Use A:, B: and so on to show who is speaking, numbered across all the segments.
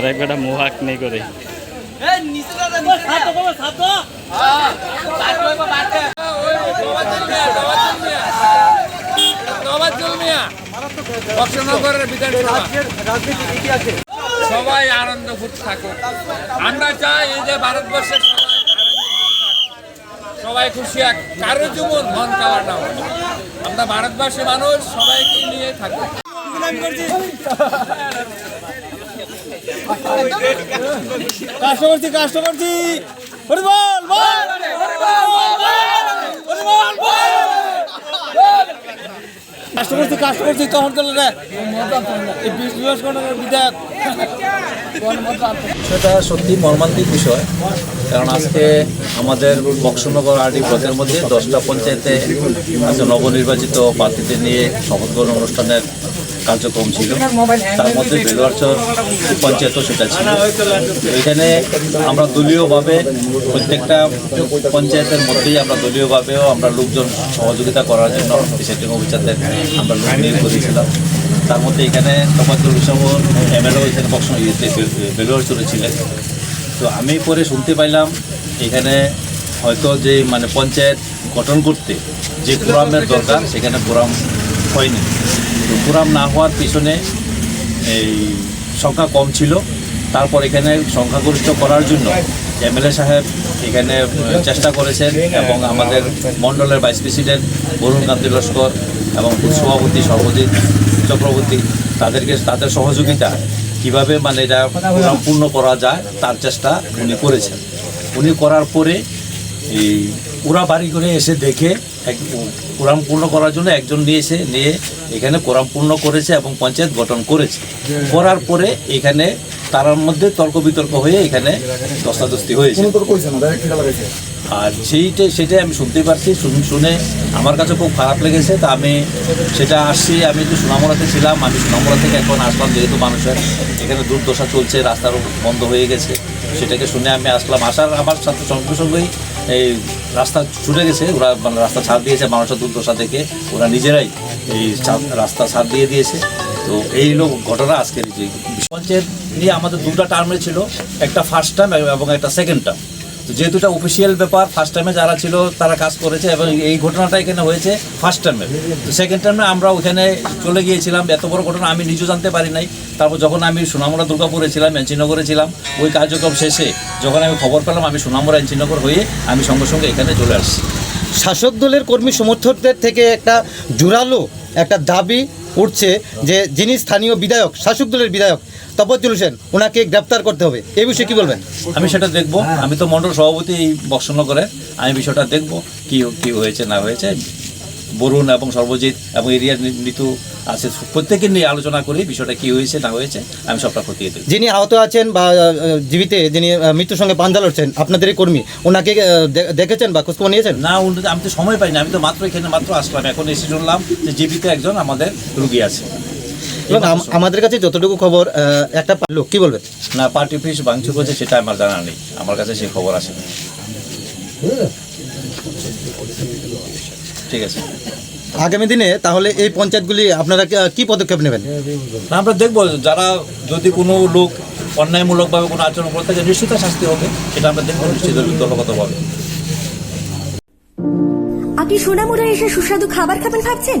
A: আর এক বেটা মোহাক নেই করে।
B: সবাই আনন্দ থাকুক। আমরা চাই এই যে ভারতবর্ষের সবাই খুশি এক। কারও জীবন মন খাওয়া না আমরা ভারতবর্ষী মানুষ সবাইকে নিয়ে থাকুক।
C: কাষ্ট করছি কাষ্ট করছি বল। বল। কাষ্ট করছি কাষ্ট করছি তখন রে এই
D: সেটা সত্যি মর্মান্তিক বিষয়, কারণ আজকে আমাদের বক্সনগর আরডি ব্লকের মধ্যে দশটা পঞ্চায়েতে নবনির্বাচিত প্রার্থীদের নিয়ে শপথ গ্রহণ অনুষ্ঠানের কার্যক্রম ছিল। তার মধ্যে বেলুয়ারচর পঞ্চায়েতও সেটা ছিল। এখানে আমরা দলীয়ভাবে প্রত্যেকটা পঞ্চায়েতের মধ্যেই আমরা দলীয়ভাবেও আমরা লোকজন সহযোগিতা করার জন্য প্রিসাইডিং অফিসারদের আমরা লোক নিয়োগ করেছিলাম। তার মধ্যে এখানে তফাতুল ইসলাম এমএলও এখানে বক্সন ইয়েতে বেলুয়ার চলে ছিলেন। তো আমি পরে শুনতে পাইলাম এখানে হয়তো যে মানে পঞ্চায়েত গঠন করতে যে কোরামের দরকার সেখানে কোরাম হয়নি। কোরাম না হওয়ার পিছনে এই সংখ্যা কম ছিল। তারপর এখানে সংখ্যাগরিষ্ঠ করার জন্য এমএলএ সাহেব এখানে চেষ্টা করেছেন এবং আমাদের মণ্ডলের ভাইস প্রেসিডেন্ট বরুণ কান্তি লস্কর এবং সভাপতি সর্বজিৎ চক্রবর্তী তাদেরকে, তাদের সহযোগিতা কীভাবে মানে এটা কোরাম পূর্ণ করা যায় তার চেষ্টা উনি করেছেন। উনি করার পরে এই ওরা বাড়ি করে এসে দেখে এক কোরাম পূর্ণ করার জন্য একজন নিয়েছে নিয়ে এখানে কোরাম পূর্ণ করেছে এবং পঞ্চায়েত গঠন করেছে। করার পরে এখানে তারার মধ্যে তর্ক বিতর্ক হয়ে এখানে দস্তাদস্তি হয়েছে। আর সেইটাই সেটাই আমি শুনতে পারছি শুন- শুনে আমার কাছে খুব খারাপ লেগেছে। তা আমি সেটা আসছি আমি তো সোনামুড়াতে ছিলাম আমি সোনামুড়া থেকে এখন আসলাম যেহেতু মানুষের এখানে দুর্দশা চলছে রাস্তার বন্ধ হয়ে গেছে। সেটাকে শুনে আমি আসলাম। আসার আমার সাথে সঙ্গে সঙ্গেই এই রাস্তা ছুটে গেছে। ওরা মানে রাস্তা ছাড় দিয়েছে মানুষের দুর্দশা থেকে ওরা নিজেরাই এই রাস্তা ছাড় দিয়ে দিয়েছে। তো এই লোক ঘটনা আজকের যে পঞ্চায়েত নিয়ে আমাদের দুটা টার্মে ছিল, একটা ফার্স্ট টার্ম এবং একটা সেকেন্ড টার্ম তো যেহেতু এটা অফিসিয়াল ব্যাপার ফার্স্ট টাইমে যারা ছিল তারা কাজ করেছে এবং এই ঘটনাটা এখানে হয়েছে ফার্স্ট টাইমে তো সেকেন্ড টাইমে আমরা ওখানে চলে গিয়েছিলাম, এত বড় ঘটনা আমি নিজেও জানতে পারি নাই। তারপর যখন আমি সোনামুড়া দুর্গাপুরে ছিলাম এনচিনগরে ছিলাম, ওই কার্যক্রম শেষে যখন আমি খবর পেলাম, আমি সোনামুড়া এনচিনগর হয়ে আমি সঙ্গে সঙ্গে এখানে চলে আসছি।
E: শাসক দলের কর্মী সমর্থকদের থেকে একটা জোরালো একটা দাবি উঠছে যে যিনি স্থানীয় বিধায়ক, শাসক দলের বিধায়ক তপজ্জল হোসেন ওনাকে গ্রেপ্তার করতে হবে। এই বিষয়ে কি বলবেন?
D: আমি সেটা দেখব। আমি তো মণ্ডল সভাপতি এই করে আমি বিষয়টা দেখব কি কি হয়েছে না হয়েছে। বরুণ এবং সর্বজিৎ এবং এরিয়ার নিতু আছে প্রত্যেকে নিয়ে আলোচনা করি বিষয়টা কি হয়েছে না হয়েছে। আমি সবটা খতিয়ে দেবো
E: যিনি আহত আছেন বা জীবিতে যিনি মৃত্যুর সঙ্গে পাঞ্জা লড়ছেন আপনাদেরই কর্মী ওনাকে দেখেছেন বা খোঁজখবর নিয়েছেন?
D: না উনি আমি তো সময় পাইনি। আমি তো মাত্র এখানে মাত্র আসলাম। এখন এসে শুনলাম যে জীবিতে একজন আমাদের রুগী আছে।
E: এবং আমাদের কাছে যতটুকু খবর একটা লোক কি বলবেন
D: না পার্টি অফিস ভাঙচুর করেছে সেটা আমার জানা নেই। আমার কাছে সেই খবর আসে ঠিক আছে।
E: আগামী দিনে তাহলে এই পঞ্চায়েতগুলি আপনারা কি- পদক্ষেপ নেবেন?
D: না আমরা দেখব যারা যদি কোনো লোক অন্যায়মূলকভাবে কোনো আচরণ করে থাকে নিশ্চিত শাস্তি হবে সেটা আমরা দেখব নিশ্চিত দলগতভাবে।
F: আপনি সোনামুড়া এসে সুস্বাদু খাবার খাবেন ভাবছেন?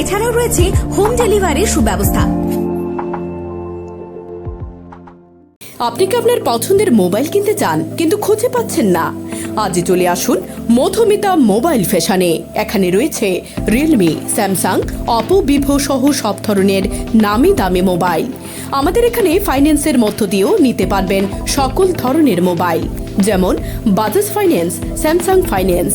F: এছাড়াও রয়েছে হোম ডেলিভারির সুব্যবস্থা।
G: আপনি কি আপনার পছন্দের মোবাইল কিনতে চান, কিন্তু খুঁজে পাচ্ছেন না? আজই চলে আসুন মধুমিতা মোবাইল ফ্যাশনে। এখানে রয়েছে রিয়েলমি স্যামসাং অপো ভিভো সহ সব ধরনের নামি দামি মোবাইল। আমাদের এখানে ফাইন্যান্সের মধ্য দিয়েও নিতে পারবেন সকল ধরনের মোবাইল, যেমন বাজাজ ফাইন্যান্স স্যামসাং ফাইন্যান্স